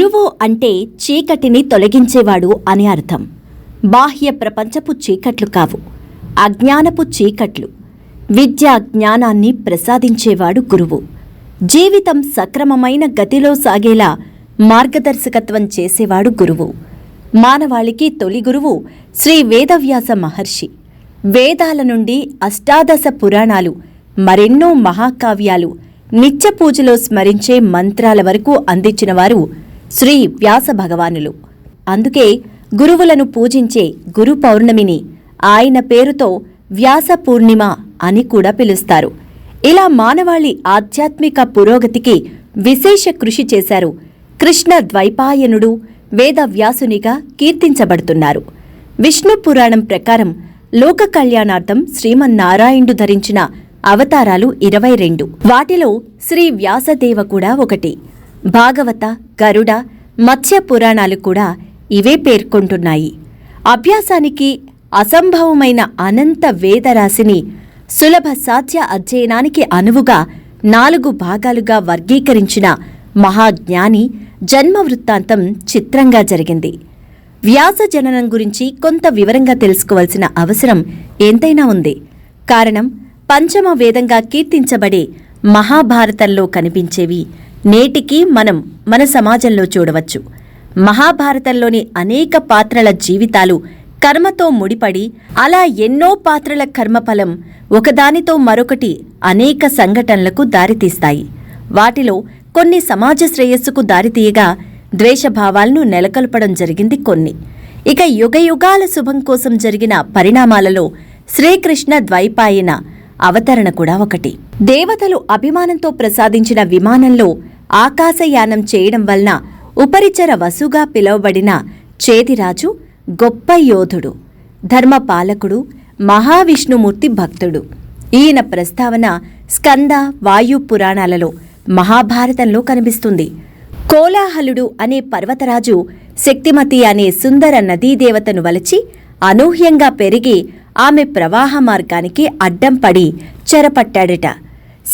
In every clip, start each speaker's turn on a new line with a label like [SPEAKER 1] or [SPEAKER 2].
[SPEAKER 1] గురువు అంటే చీకటిని తొలగించేవాడు అని అర్థం. బాహ్య ప్రపంచపు చీకట్లు కావు. అజ్ఞానపు చీకట్లు. విద్యా జ్ఞానాన్ని ప్రసాదించేవాడు గురువు. జీవితం సక్రమమైన గతిలో సాగేలా మార్గదర్శకత్వం చేసేవాడు గురువు. మానవాళికి తొలి గురువు శ్రీ వేదవ్యాస మహర్షి. వేదాల నుండి అష్టాదశ పురాణాలు మరెన్నో మహాకావ్యాలు నిత్య పూజలో స్మరించే మంత్రాల వరకు అందించినవారు శ్రీ వ్యాస భగవానులు. అందుకే గురువులను పూజించే గురు పౌర్ణమిని ఆయన పేరుతో వ్యాస పూర్ణిమ అని కూడా పిలుస్తారు. ఇలా మానవాళి ఆధ్యాత్మిక పురోగతికి విశేష కృషి చేశారు కృష్ణ ద్వైపాయనుడు వేదవ్యాసునిగా కీర్తించబడుతున్నారు. విష్ణు పురాణం ప్రకారం లోక కళ్యాణార్థం శ్రీమన్నారాయణుడు ధరించిన అవతారాలు ఇరవై రెండు. వాటిలో శ్రీ వ్యాసదేవ కూడా ఒకటి. భాగవత గరుడ మత్స్య పురాణాలు కూడా ఇవే పేర్కొంటున్నాయి. అభ్యాసానికి అసంభవమైన అనంత వేదరాశిని సులభ సాధ్య అధ్యయనానికి అనువుగా నాలుగు భాగాలుగా వర్గీకరించిన మహాజ్ఞాని జన్మ వృత్తాంతం చిత్రంగా జరిగింది. వ్యాస జననం గురించి కొంత వివరంగా తెలుసుకోవాల్సిన అవసరం ఎంతైనా ఉంది. కారణం పంచమ వేదంగా కీర్తించబడే మహాభారతంలో కనిపించేవి నేటికి మనం మన సమాజంలో చూడవచ్చు. మహాభారతంలోని అనేక పాత్రల జీవితాలు కర్మతో ముడిపడి అలా ఎన్నో పాత్రల కర్మఫలం ఒకదానితో మరొకటి అనేక సంఘటనలకు దారితీస్తాయి. వాటిలో కొన్ని సమాజ శ్రేయస్సుకు దారితీయగా ద్వేషభావాలను నెలకొల్పడం జరిగింది కొన్ని. ఇక యుగయుగాల శుభం కోసం జరిగిన పరిణామాలలో శ్రీకృష్ణ ద్వైపాయన అవతరణ కూడా ఒకటి. దేవతలు అభిమానంతో ప్రసాదించిన విమానంలో ఆకాశయానం చేయడం వలన ఉపరిచర వసుగా పిలువబడిన చేతిరాజు గొప్ప యోధుడు ధర్మపాలకుడు మహావిష్ణుమూర్తి భక్తుడు. ఈయన ప్రస్తావన స్కంద వాయు పురాణాలలో మహాభారతంలో కనిపిస్తుంది. కోలాహలుడు అనే పర్వతరాజు శక్తిమతి అనే సుందర నదీదేవతను వలచి అనూహ్యంగా పెరిగి ఆమె ప్రవాహ మార్గానికి అడ్డం పడి చెరపట్టాడట.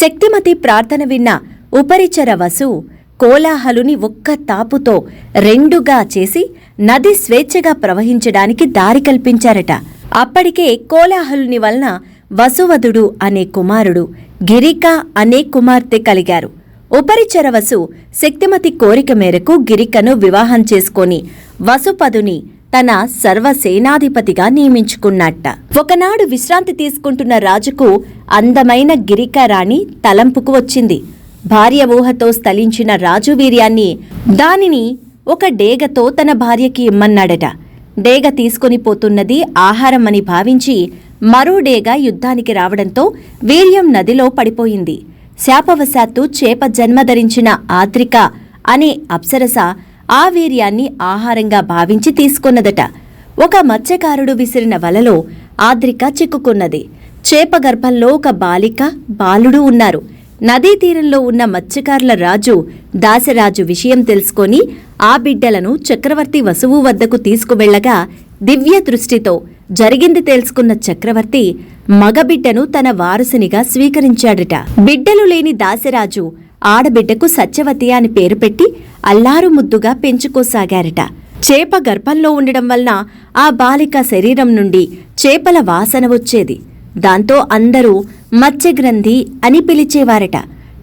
[SPEAKER 1] శక్తిమతి ప్రార్థన విన్న ఉపరిచర వసు కోలాహలుని ఒక్క తాపుతో రెండుగా చేసి నది స్వేచ్ఛగా ప్రవహించడానికి దారి కల్పించారట. అప్పటికే కోలాహలుని వలన వసువధుడు అనే కుమారుడు గిరిక అనే కుమార్తె కలిగారు. ఉపరిచరవసు శక్తిమతి కోరిక మేరకు గిరికను వివాహం చేసుకొని వసుపదుని తన సర్వసేనాధిపతిగా నియమించుకున్నట్ట. ఒకనాడు విశ్రాంతి తీసుకుంటున్న రాజుకు అందమైన గిరిక రాణి తలంపుకు వచ్చింది. భార్య ఊహతో స్థలించిన రాజు వీర్యాన్ని దానిని ఒక డేగతో తన భార్యకి ఇమ్మన్నాడట. డేగ తీసుకొని పోతున్నది ఆహారమని భావించి మరో డేగ యుద్ధానికి రావడంతో వీర్యం నదిలో పడిపోయింది. శాపవశాత్తు చేప జన్మధరించిన ఆత్రిక అనే అప్సరస ఆ వీర్యాన్ని ఆహారంగా భావించి తీసుకున్నదట. ఒక మత్స్యకారుడు విసిరిన వలలో ఆద్రిక చిక్కుకున్నది. చేప గర్భంలో ఒక బాలిక బాలుడు ఉన్నారు. నదీ తీరంలో ఉన్న మత్స్యకారుల రాజు దాసరాజు విషయం తెలుసుకొని ఆ బిడ్డలను చక్రవర్తి వసువు వద్దకు తీసుకువెళ్ళగా దివ్య దృష్టితో జరిగింది తెలుసుకున్న చక్రవర్తి మగబిడ్డను తన వారసునిగా స్వీకరించాడట. బిడ్డలు లేని దాసరాజు ఆడబిడ్డకు సత్యవతి అని పేరు పెట్టి అల్లారు ముద్దుగా పెంచుకోసాగారట. చేప గర్భంలో ఉండడం వలన ఆ బాలిక శరీరం నుండి చేపల వాసన వచ్చేది. దాంతో అందరూ మత్స్యగ్రంథి అని పిలిచేవారట.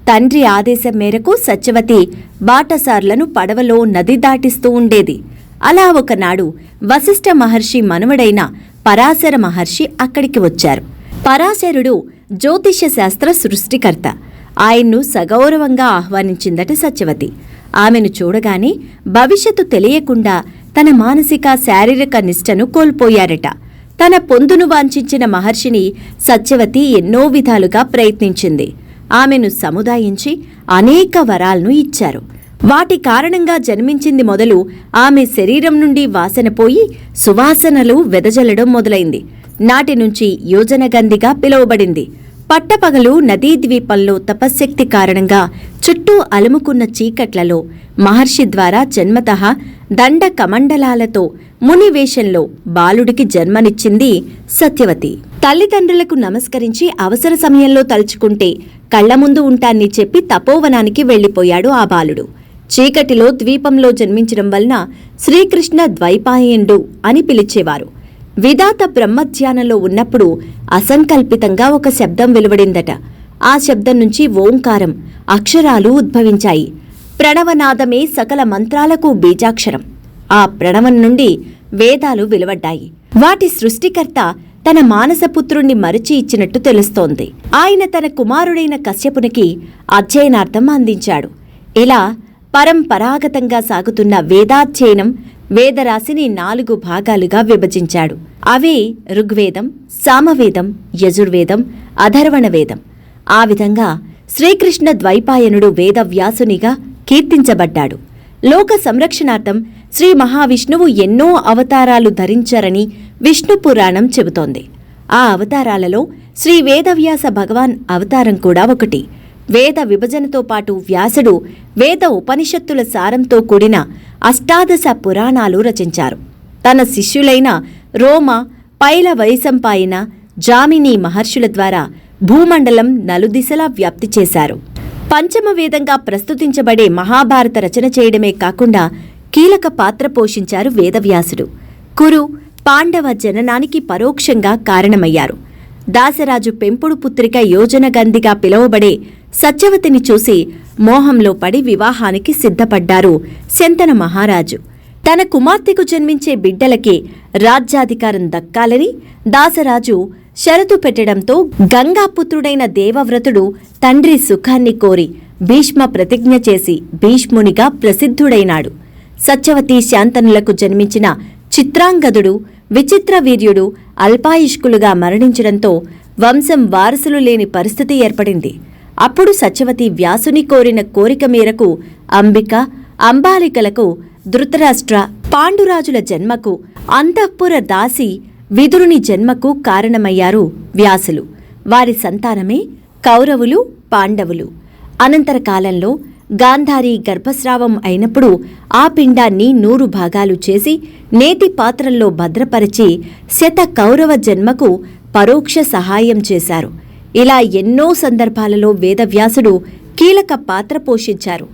[SPEAKER 1] తండ్రి ఆదేశం మేరకు సత్యవతి బాటసార్లను పడవలో నది దాటిస్తూ ఉండేది. అలా ఒకనాడు వశిష్ఠ మహర్షి మనుమడైన పరాశర మహర్షి అక్కడికి వచ్చారు. పరాశరుడు జ్యోతిష్య శాస్త్ర సృష్టికర్త. ఆయన్ను సగౌరవంగా ఆహ్వానించిందట సత్యవతి. ఆమెను చూడగానే భవిష్యత్తు తెలియకుండా తన మానసిక శారీరక నిష్టను కోల్పోయారట. తన పొందును వాంఛించిన మహర్షిని సత్యవతి ఎన్నో విధాలుగా ప్రయత్నించింది. ఆమెను సముదాయించి అనేక వరాలను ఇచ్చారు. వాటి కారణంగా జన్మించింది మొదలు ఆమె శరీరం నుండి వాసన పోయి సువాసనలు వెదజల్లడం మొదలైంది. నాటి నుంచి యోజనగంధిగా పిలువబడింది. పట్టపగలు నదీ ద్వీపంలో తపశ్శక్తి కారణంగా చుట్టూ అలుముకున్న చీకట్లలో మహర్షి ద్వారా జన్మతః దండ కమండలాలతో మునివేషంలో బాలుడికి జన్మనిచ్చింది సత్యవతి. తల్లిదండ్రులకు నమస్కరించి అవసర సమయంలో తలుచుకుంటే కళ్ళ ముందు ఉంటాన్ని చెప్పి తపోవనానికి వెళ్ళిపోయాడు ఆ బాలుడు. చీకటిలో ద్వీపంలో జన్మించడం వలన శ్రీకృష్ణ ద్వైపాయనుడు అని పిలిచేవారు. విధాత బ్రహ్మధ్యానంలో ఉన్నప్పుడు అసంకల్పితంగా ఒక శబ్దం వెలువడిందట. ఆ శబ్దం నుంచి ఓంకారం అక్షరాలు ఉద్భవించాయి. ప్రణవనాదమే సకల మంత్రాలకు బీజాక్షరం. ఆ ప్రణవం నుండి వేదాలు వెలువడ్డాయి. వాటి సృష్టికర్త తన మానసపుత్రుణ్ణి మరచి ఇచ్చినట్టు తెలుస్తోంది. ఆయన తన కుమారుడైన కశ్యపునికి అధ్యయనార్థం అందించాడు. ఇలా పరంపరాగతంగా సాగుతున్న వేదాధ్యయనం వేదరాశిని నాలుగు భాగాలుగా విభజించాడు. అవే ఋగ్వేదం సామవేదం యజుర్వేదం అధర్వణ వేదం ఆ విధంగా శ్రీకృష్ణ ద్వైపాయనుడు వేదవ్యాసునిగా కీర్తించబడ్డాడు. లోక సంరక్షణార్థం శ్రీ మహావిష్ణువు ఎన్నో అవతారాలు ధరించారని విష్ణు పురాణం చెబుతోంది. ఆ అవతారాలలో శ్రీ వేదవ్యాస భగవాన్ అవతారం కూడా ఒకటి. వేద విభజనతో పాటు వ్యాసుడు వేద ఉపనిషత్తుల సారంతో కూడిన అష్టాదశ పురాణాలు రచించారు. తన శిష్యులైన రోమ పైల వైసంపాయన జామిని మహర్షుల ద్వారా భూమండలం నలుదిశలా వ్యాప్తి చేశారు. పంచమ వేదంగా ప్రస్తుతించబడే మహాభారత రచన చేయడమే కాకుండా కీలక పాత్ర పోషించారు వేదవ్యాసుడు. కురు పాండవ జననానికి పరోక్షంగా కారణమయ్యారు. దాసరాజు పెంపుడు పుత్రిక యోజనగంధిగా పిలువబడే సత్యవతిని చూసి మోహంలో పడి వివాహానికి సిద్ధపడ్డారు శంతన మహారాజు. తన కుమార్తెకు జన్మించే బిడ్డలకే రాజ్యాధికారం దక్కాలని దాసరాజు షరతు పెట్టడంతో గంగాపుత్రుడైన దేవవ్రతుడు తండ్రి సుఖాన్ని కోరి భీష్మ ప్రతిజ్ఞ చేసి భీష్మునిగా ప్రసిద్ధుడైనాడు. సత్యవతి శాంతనులకు జన్మించిన చిత్రాంగదుడు విచిత్ర వీర్యుడు అల్పాయుష్కులుగా మరణించడంతో వంశం వారసులు లేని పరిస్థితి ఏర్పడింది. అప్పుడు సత్యవతి వ్యాసుని కోరిన కోరిక మేరకు అంబిక అంబాలికలకు ధృతరాష్ట్ర పాండురాజుల జన్మకు అంతఃపుర దాసి విదురుని జన్మకు కారణమయ్యారు వ్యాసులు. వారి సంతానమే కౌరవులు పాండవులు. అనంతర కాలంలో గాంధారి గర్భస్రావం అయినప్పుడు ఆ పిండాన్ని నూరు భాగాలు చేసి నేతి పాత్రల్లో భద్రపరిచి శత కౌరవ జన్మకు పరోక్ష సహాయం చేశారు. ఇలా ఎన్నో సందర్భాలలో వేదవ్యాసుడు కీలక పాత్ర పోషించారు.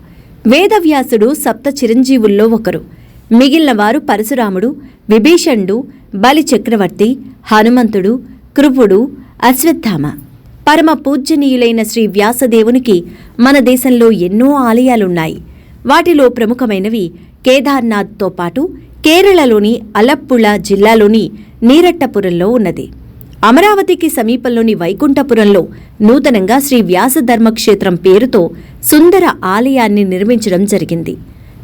[SPEAKER 1] వేదవ్యాసుడు సప్త చిరంజీవుల్లో ఒకరు. మిగిలిన వారు పరశురాముడు విభీషణుడు బలి చక్రవర్తి హనుమంతుడు కృపుడు అశ్వత్థామ. పరమ పూజ్యనీయులైన శ్రీ వ్యాసదేవునికి మన దేశంలో ఎన్నో ఆలయాలున్నాయి. వాటిలో ప్రముఖమైనవి కేదార్నాథ్తో పాటు కేరళలోని అలప్పుళ జిల్లాలోని నీరట్టపురంలో ఉన్నది. అమరావతికి సమీపంలోని వైకుంఠపురంలో నూతనంగా శ్రీ వ్యాసధర్మక్షేత్రం పేరుతో సుందర ఆలయాన్ని నిర్మించడం జరిగింది.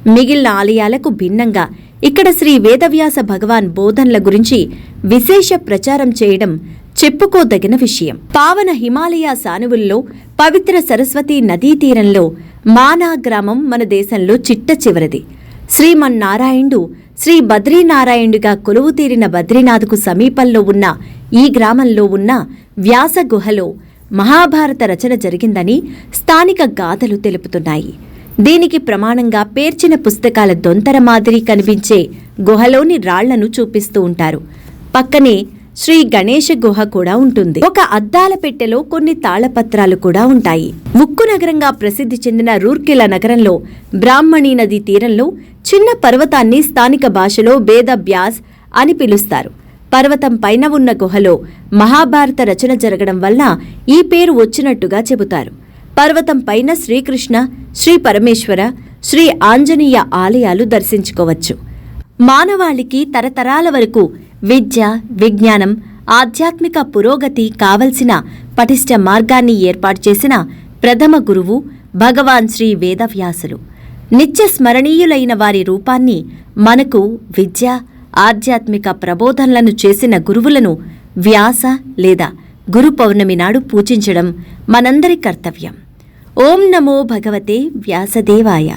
[SPEAKER 1] మిగిలిన ఆలయాలకు భిన్నంగా ఇక్కడ శ్రీ వేదవ్యాస భగవాన్ బోధనల గురించి విశేష ప్రచారం చేయడం చెప్పుకోదగిన విషయం. పావన హిమాలయ సానువుల్లో పవిత్ర సరస్వతీ నదీ తీరంలో మానా గ్రామం మన దేశంలో చిట్ట చివరిది. శ్రీమన్నారాయణుడు శ్రీ బద్రీనారాయణుడిగా కొలువు తీరిన బద్రీనాథ్కు సమీపంలో ఉన్న ఈ గ్రామంలో ఉన్న వ్యాస గుహలో మహాభారత రచన జరిగిందని స్థానిక గాథలు తెలుపుతున్నాయి. దీనికి ప్రమాణంగా పేర్చిన పుస్తకాల దొంతర మాదిరి కనిపించే గుహలోని రాళ్ళను చూపిస్తూ ఉంటారు. పక్కనే శ్రీ గణేష గుహ కూడా ఉంటుంది. ఒక అద్దాల పెట్టెలో కొన్ని తాళపత్రాలు కూడా ఉంటాయి. ఉక్కు నగరంగా ప్రసిద్ధి చెందిన రూర్కెల నగరంలో బ్రాహ్మణి నది తీరంలో చిన్న పర్వతాన్ని స్థానిక భాషలో బేద బ్యాస్ అని పిలుస్తారు. పర్వతం పైన ఉన్న గుహలో మహాభారత రచన జరగడం వల్ల ఈ పేరు వచ్చినట్టుగా చెబుతారు. పర్వతం పైన శ్రీకృష్ణ శ్రీ పరమేశ్వర శ్రీ ఆంజనేయ ఆలయాలు దర్శించుకోవచ్చు. మానవాళికి తరతరాల వరకు విద్య విజ్ఞానం ఆధ్యాత్మిక పురోగతి కావలసిన పటిష్ట మార్గాన్ని ఏర్పాటు చేసిన ప్రథమ గురువు భగవాన్ శ్రీ వేదవ్యాసులు. నిత్య స్మరణీయులైన వారి రూపాన్ని మనకు విద్య ఆధ్యాత్మిక ప్రబోధనలను చేసిన గురువులను వ్యాస లేదా గురు పౌర్ణమి నాడు పూజించడం మనందరి కర్తవ్యం. ఓం నమో భగవతే వ్యాసదేవాయ.